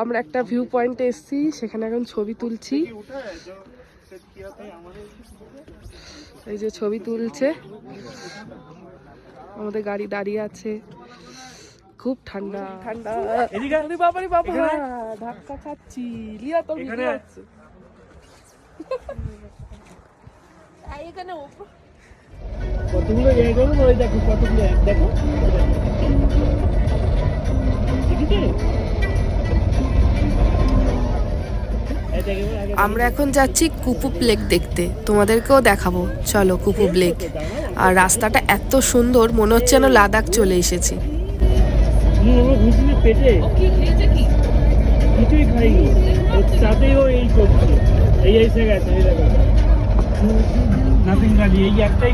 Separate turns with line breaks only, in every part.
আমরা একটা ভিউ পয়েন্টে এসেছি সেখানে এখন ছবি তুলছি। এই যে ছবি তুলছে। আমাদের গাড়ি দাঁড়িয়ে আছে। খুব ঠান্ডা। ঠান্ডা। বাবা? ধাক্কা খাচ্ছি। লিয়া তোর
এখানে?
ভিডিও হচ্ছে
কতগুলো ওই দেখো কতগুলো দেখো।
আমরা এখন যাচ্ছি কুপুপ লেক দেখতে। তোমাদেরকেও দেখাবো। চলো কুপুপ লেক। আর রাস্তাটা এত সুন্দর, মনে হচ্ছে যেন লাদাখ চলে এসেছি।
কিছুই খাইনি এই একটাই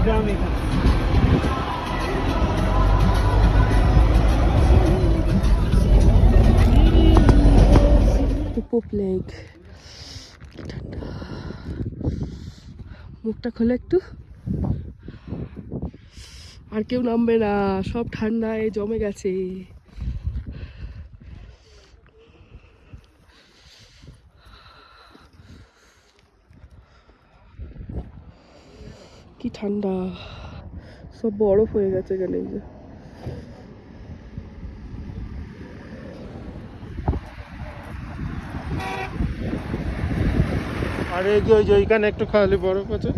লেক মুখটা খোলে একটু। আর কেউ নামবে না, সব ঠান্ডায় জমে গেছে। কি ঠান্ডা, সব বরফ হয়ে গেছে এখানে। যে
আর এই যে ওই যে ওইখানে একটু খাওয়ালে বরফ আছে।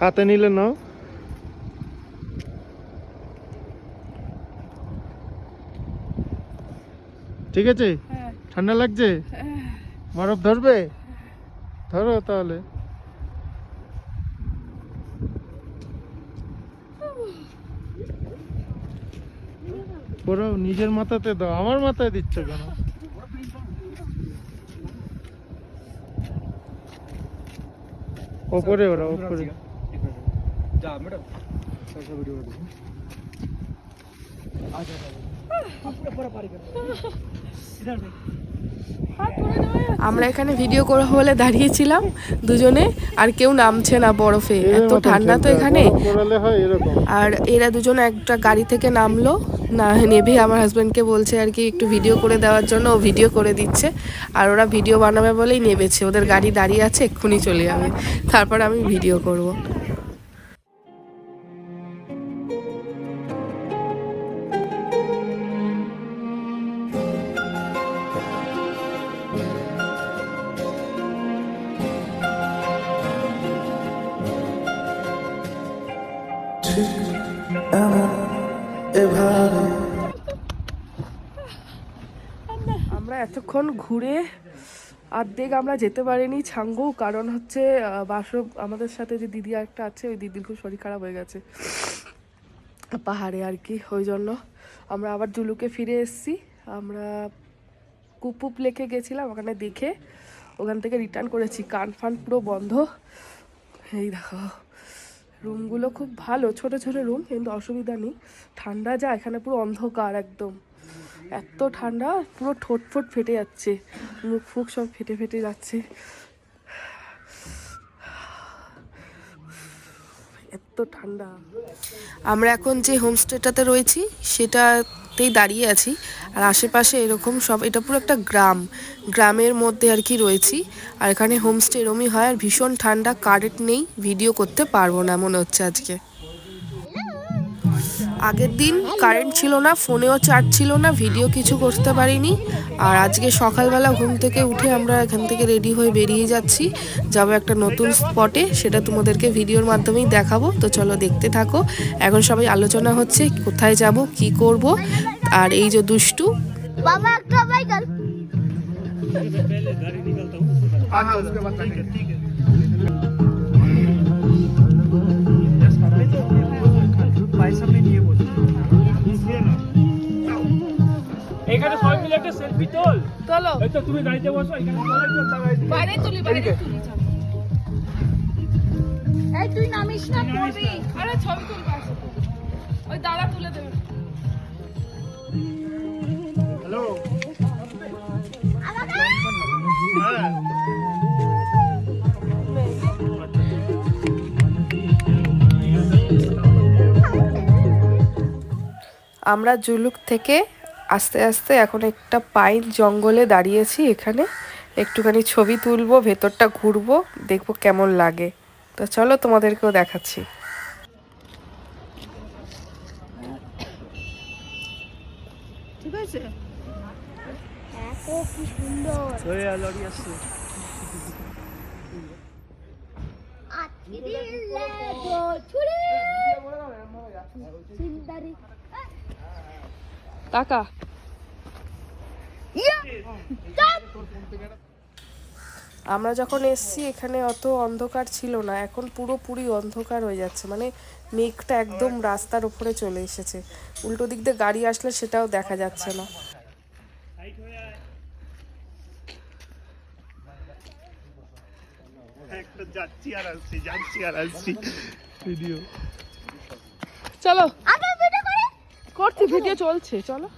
হাতে নিলে নাও। ঠিক আছে? ঠান্ডা লাগছে? বরফ ধরবে? ধরো তাহলে। পুরো নিজের মাথাতে দাও আমার মাথায় দিচ্ছ কেন?
i'm going to put it back in
আমরা এখানে ভিডিও করে বলে দাঁড়িয়েছিলাম দুজনে আর কেউ নামছে না বরফে। এত ঠান্ডা তো এখানে। আর এরা দুজন একটা গাড়ি থেকে নামলো। না নেভে আমার হাজব্যান্ডকে বলছে আর কি একটু ভিডিও করে দেওয়ার জন্য ও ভিডিও করে দিচ্ছে। আর ওরা ভিডিও বানাবে বলেই নেবেছে ওদের গাড়ি দাঁড়িয়ে আছে এক্ষুনি চলে যাবে। তারপর আমি ভিডিও করব। এতক্ষণ ঘুরে অর্ধেক আমরা যেতে পারিনি ছাঙ্গু, কারণ হচ্ছে বাসব আমাদের সাথে যে দিদি একটা আছে, ওই দিদির খুব শরীর খারাপ হয়ে গেছে পাহাড়ে আর কি, ওই জন্য আমরা আবার জুলুকে ফিরে এসেছি। আমরা কুপুপ লেকে গেছিলাম, ওখানে দেখে ওখান থেকে রিটার্ন করেছি। কান ফান পুরো বন্ধ। এই দেখো রুমগুলো খুব ভালো, ছোট ছোট রুম কিন্তু অসুবিধা নেই। ঠান্ডা যা, এখানে পুরো অন্ধকার একদম। এত ঠান্ডা, পুরো ঠোঁট ফোট ফেটে যাচ্ছে। মুখ ফুক সব ফেটে ফেটে যাচ্ছে। এত ঠান্ডা। আমরা এখন যে হোমস্টেটাতে রয়েছি, সেটাতেই দাঁড়িয়ে আছি। আর আশেপাশে এরকম সব, এটা পুরো একটা গ্রাম। গ্রামের মধ্যে আর কি রয়েছি। আর এখানে হোমস্টে এরমই হয়। আর ভীষণ ঠান্ডা, কারেন্ট নেই। ভিডিও করতে পারব না, মনে হচ্ছে আজকে। আগের দিন কারেন্ট ছিল না ফোনেও চার্জ ছিল না ভিডিও কিছু করতে পারিনি আর আজকে সকালবেলা ঘুম থেকে উঠে আমরা এখান থেকে রেডি হয়ে বেরিয়ে যাচ্ছি যাবো একটা নতুন স্পটে সেটা তোমাদেরকে ভিডিওর মাধ্যমেই দেখাবো তো চলো দেখতে থাকো এখন সবাই আলোচনা হচ্ছে কোথায় যাব কি করব আর এই যে দুষ্টু
बाबा एक्स्ट्रा बाइकल
पहले गाड़ी निकलता हूँ একটা সেলফি তোল।
চলো
এই তো তুমি গাড়িতে বসো এখানে সবাই তোল লাগাই দিই
বাইরে তুলি বাইরে তুলি
এই তুই নামিস না পড়বি
আরে ছবি তুলবে ওই দাঁড়া তুলে দেবে।
হ্যালো। হ্যাঁ
আমরা জুলুক থেকে আস্তে আস্তে এখন একটা পাইন জঙ্গলে দাঁড়িয়েছি এখানে। একটুখানি ছবি তুলবো ভেতরটা ঘুরবো দেখব কেমন লাগে। তো চলো তোমাদেরকেও দেখাচ্ছি।
ঠিক আছে? সুন্দর
টাকা। আমরা যখন এসছি এখানে অত অন্ধকার ছিল না। এখন পুরোপুরি অন্ধকার হয়ে যাচ্ছে। মানে মেঘটা একদম রাস্তার উপরে চলে এসেছে। উল্টো দিক দিয়ে গাড়ি আসলে সেটাও দেখা যাচ্ছে না।
যাচ্ছি আর আসছি যাচ্ছি আর আসছি। ভিডিও।
চলো। করছি ভিডিও চলছে, চলো।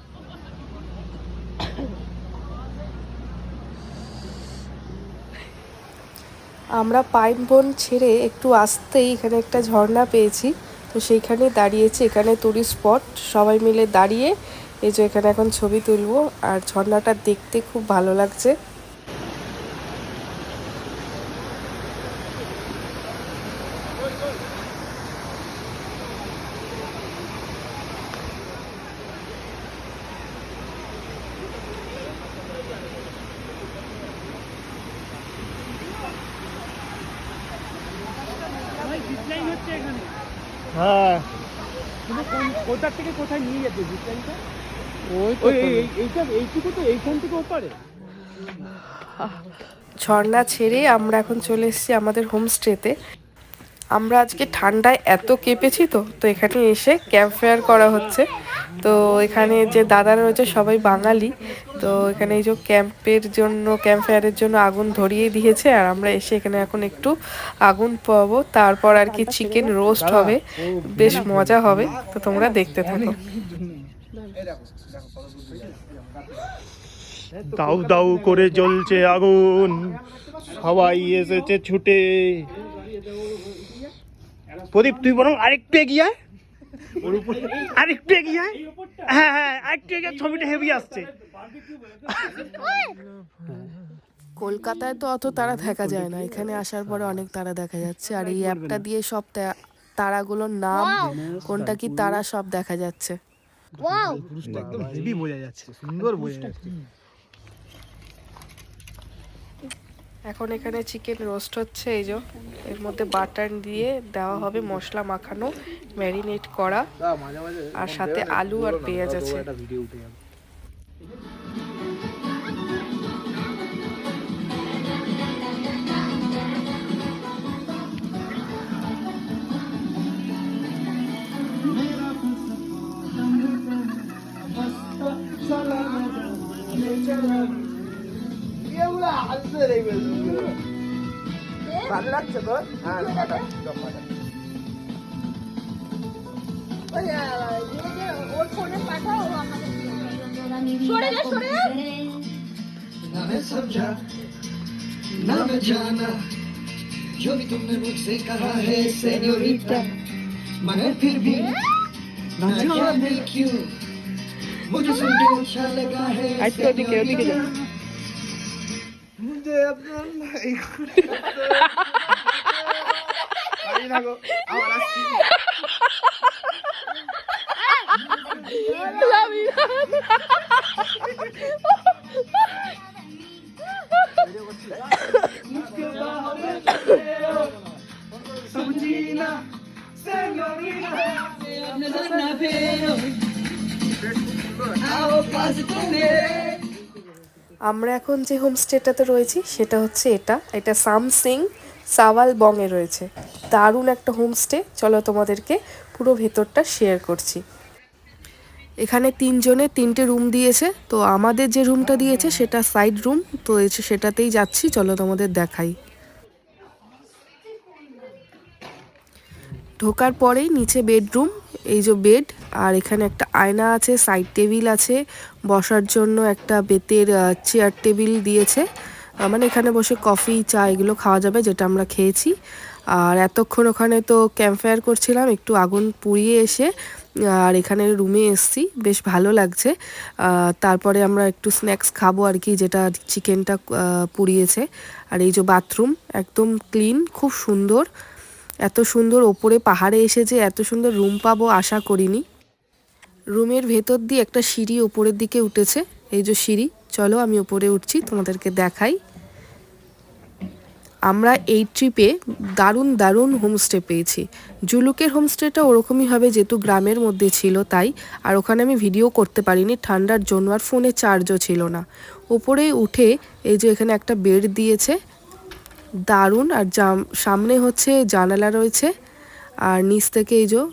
আমরা পাইন বন ছেড়ে একটু আসতেই এখানে একটা ঝর্ণা পেয়েছি, তো সেইখানে দাঁড়িয়েছি, এখানে টুরিস্ট স্পট সবাই মিলে দাঁড়িয়ে এই যে এখানে এখন ছবি তুলবো, আর ঝর্ণাটা দেখতে খুব ভালো লাগছে
হচ্ছে এখানে
হ্যাঁ।
কিন্তু কোথার থেকে কোথায় নিয়ে যাচ্ছে জিপলাইনটা
ওই
ওই এই- এই- এইটা এইটুকু তো এইখান থেকে ওপারে।
ঝর্ণা ছেড়ে আমরা এখন চলে এসেছি আমাদের হোমস্টেতে। আমরা আজকে ঠান্ডায় এত কেঁপেছি তো তো এখানে এসে ক্যাম্প ফেয়ার করা হচ্ছে। তো এখানে যে দাদারা রয়েছে সবাই বাঙালি। তো এখানে এই যে ক্যাম্পের জন্য ক্যাম্প ফায়ারের জন্য আগুন ধরিয়ে দিয়েছে আর আমরা এসে এখানে এখন একটু আগুন পাবো তারপর আর কি চিকেন রোস্ট হবে বেশ মজা হবে। তো তোমরা দেখতে থাকো।
দাউ দাউ করে জ্বলছে আগুন সবাই এসেছে ছুটে। প্রদীপ তুই বরং আরেকটু এগিয়ে আরেকটু এগিয়ে। হ্যাঁ হ্যাঁ আরেকটু এগিয়ে ছবিটা হেভি আসছে।
কলকাতায় তো অত তারা দেখা যায় না এখানে আসার পরে অনেক তারা দেখা যাচ্ছে আর এই অ্যাপটা দিয়ে সব তারাগুলোর নাম কোনটা কি তারা সব দেখা যাচ্ছে।
ওয়াও
হেভি বোঝা যাচ্ছে সুন্দর বোঝা যাচ্ছে।
এখন এখানে চিকেন রোস্ট হচ্ছে এই যে। এর মধ্যে বাটার দিয়ে দেওয়া হবে মশলা মাখানো ম্যারিনেট করা। আর সাথে আলু আর পেঁয়াজ আছে।
ওর ফোনে পাঠাও আমাদের সরে যা সরে যা
ना मैं समझा ना मैं जाना जो भी तुमने मुझसे कहा है सेनोरिटा मगर फिर भी ना जाने क्यों मुझे सुन के अच्छा लगा है senorita. 문제없는 나의 vida, a 알았지 La vida. Sobrina, senhorina, na feira. Ah, eu posso comer.
আমরা এখন যে হোমস্টেটাতে রয়েছি, সেটা হচ্ছে এটা। এটা সামসিং সাওয়াল বংয়ে রয়েছে। দারুণ একটা হোমস্টে। চলো তোমাদেরকে পুরো ভেতরটা শেয়ার করছি। এখানে তিনজনে তিনটে রুম দিয়েছে। তো আমাদের যে রুমটা দিয়েছে, সেটা সাইড রুম তো সেটাতেই যাচ্ছি। চলো তোমাদের দেখাই। ঢোকার পরেই নিচে বেডরুম, এই যে বেড, আর এখানে একটা আয়না আছে, সাইড টেবিল আছে, বসার জন্য একটা বেতের চেয়ার টেবিল দিয়েছে। মানে এখানে বসে কফি, চা এগুলো খাওয়া যাবে, যেটা আমরা খেয়েছি। আর এতক্ষণ ওখানে তো ক্যাম্প ফায়ার করছিলাম, একটু আগুন পুড়িয়ে এসে, আর এখানে রুমে এসছি, বেশ ভালো লাগছে। তারপরে আমরা একটু স্ন্যাক্স খাব আর কি, যেটা চিকেনটা পুড়িয়েছে। আর এই যে বাথরুম, একদম ক্লিন, খুব সুন্দর। এত সুন্দর ওপরে পাহাড়ে এসে যে এত সুন্দর রুম পাবো আশা করিনি। রুমের ভেতর দিয়ে একটা সিঁড়ি ওপরের দিকে উঠেছে। এই যে সিঁড়ি, চলো আমি ওপরে উঠছি, তোমাদেরকে দেখাই। আমরা এই ট্রিপে দারুণ দারুণ হোমস্টে পেয়েছি। জুলুকের হোমস্টেটা ওরকমই হবে যেহেতু গ্রামের মধ্যে ছিল তাই, আর ওখানে আমি ভিডিও করতে পারিনি, ঠান্ডার জন্য আর ফোনে চার্জও ছিল না। ওপরে উঠে এই যে এখানে একটা বেড দিয়েছে দারুণ, আর জাম- সামনে হচ্ছে জানালা রয়েছে, আর নিচ থেকে এই যে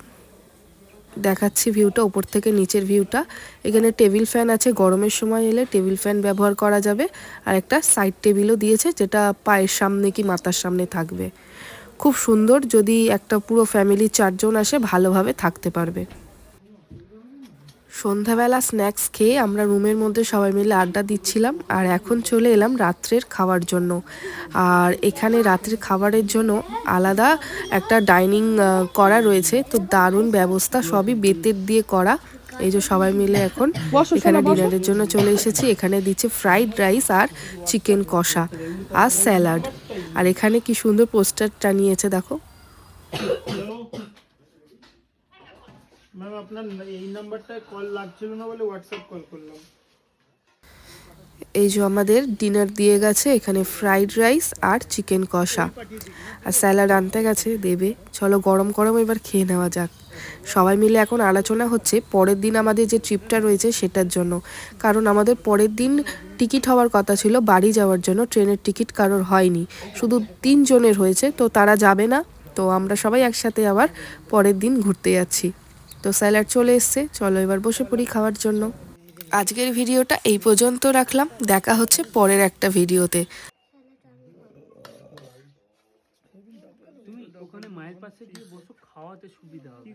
দেখাচ্ছি ভিউটা উপর থেকে নিচের ভিউটা। এখানে টেবিল ফ্যান আছে, গরমের সময় এলে টেবিল ফ্যান ব্যবহার করা যাবে, আর একটা সাইড টেবিলও দিয়েছে, যেটা পায়ের সামনে কি মাথার সামনে থাকবে। খুব সুন্দর, যদি একটা পুরো ফ্যামিলি চারজন আসে, ভালোভাবে থাকতে পারবে। সন্ধ্যাবেলা স্ন্যাক্স খেয়ে আমরা রুমের মধ্যে সবাই মিলে আড্ডা দিচ্ছিলাম আর এখন চলে এলাম রাত্রের খাওয়ার জন্য। আর এখানে রাত্রের খাবারের জন্য আলাদা একটা ডাইনিং করা রয়েছে। তো দারুণ ব্যবস্থা সবই বেতের দিয়ে করা। এই যে সবাই মিলে এখন এখানে ডিনারের জন্য চলে এসেছি। এখানে দিচ্ছে ফ্রাইড রাইস আর চিকেন কষা আর স্যালাড। আর এখানে কি সুন্দর পোস্টার টানিয়েছে দেখো।
ম্যাম আপনার এই কল লাগছিল না বলে হোয়াটসঅ্যাপ কল করলাম।
এই যে আমাদের ডিনার দিয়ে গেছে, এখানে ফ্রাইড রাইস আর চিকেন কষা। আর স্যালাড আনতে গেছে দেবে। চলো গরম গরম এবার খেয়ে নেওয়া যাক। সবাই মিলে এখন আলোচনা হচ্ছে পরের দিন আমাদের যে ট্রিপটা রয়েছে সেটার জন্য। কারণ আমাদের পরের দিন টিকিট হওয়ার কথা ছিল, বাড়ি যাওয়ার জন্য ট্রেনের টিকিট কারোর হয়নি। শুধু তিনজনের হয়েছে, তো তারা যাবে না। তো আমরা সবাই একসাথে আবার পরের দিন ঘুরতে যাচ্ছি। তো স্যালাড চলে এসছে। চলো এবার বসে পড়ি খাওয়ার জন্য। আজকের ভিডিওটা এই পর্যন্ত রাখলাম। দেখা হচ্ছে পরের একটা ভিডিওতে।
মায়ের পাশে গিয়ে বসো, খাওয়াতে সুবিধা হবে।